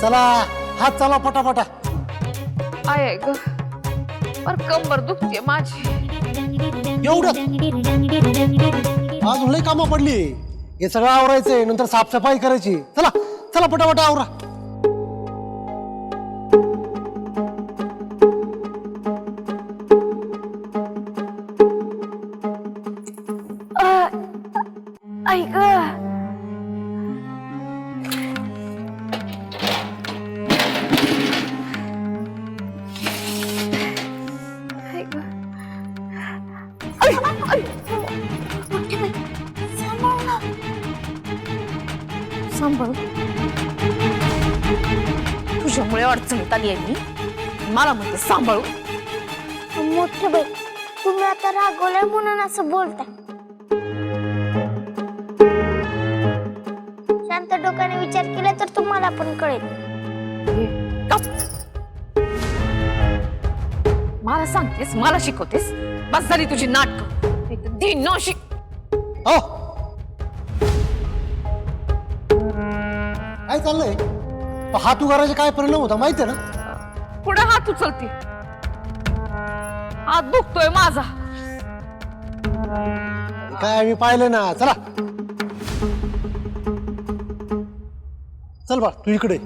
चला हात चला पटापटा. आय ग. पर कंबर दुखते माझी. एवढं? अजून लई कामं पडली. हे सगळं आवरायचंय नंतर साफसफाई करायची. चला चला पटापटा आवरा. आई आई, आई. सांभाळ तुझ्यामुळे अडचणीत आली आहे मी मला म्हणते सांभाळू मोठे बाई तुम्ही आता रागवलंय म्हणून असं बोलता शांत डोक्याने विचार केला तर तुम्हाला पण कळेल. मला सांगतेस मला शिकवतेस. बस झाली तुझी नाटक. दिन न शिक. हो. काय चाललंय? हात उगाराचे काय परिणाम होता माहितीये ना? पुढे हात उचलते. हात दुखतोय माझा. काय आम्ही पाहिलं ना चला. चल बा तू इकडे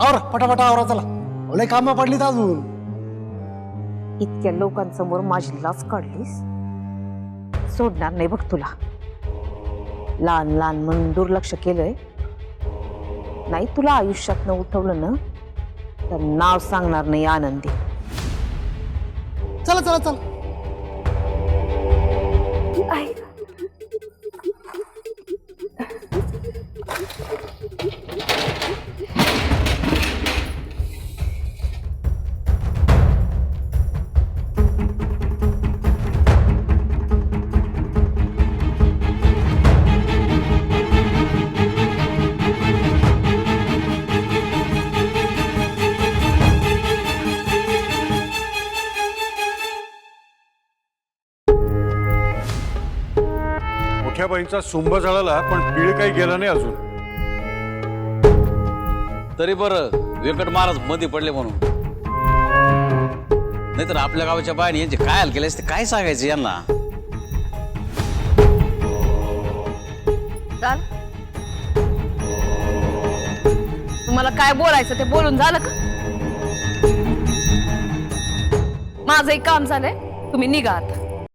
आवर पटापटा आवरा चला. लय कामं पडलीत अजून. इतक्या लोकांसमोर माझी लाच काढलीस? सोडणार नाही बघ तुला. लहान लहान म्हणून दुर्लक्ष केलंय. नाही तुला आयुष्यात न उठवलं ना तर नाव सांगणार नाही आनंदी. चला चला चला. मोठ्या बाईंचा सुंभ जळाला पण पीळ काही गेला नाही अजून. तरी बरं व्यंकट महाराजमध्ये पडले म्हणून. नाहीतर आपल्या गावाच्या बायाने यांचे काय हाल केले असते काय सांगायचे यांना? चाल तुम्हाला काय बोलायचं ते बोलून झालं का? माझंही काम झालंय तुम्ही निघा आता.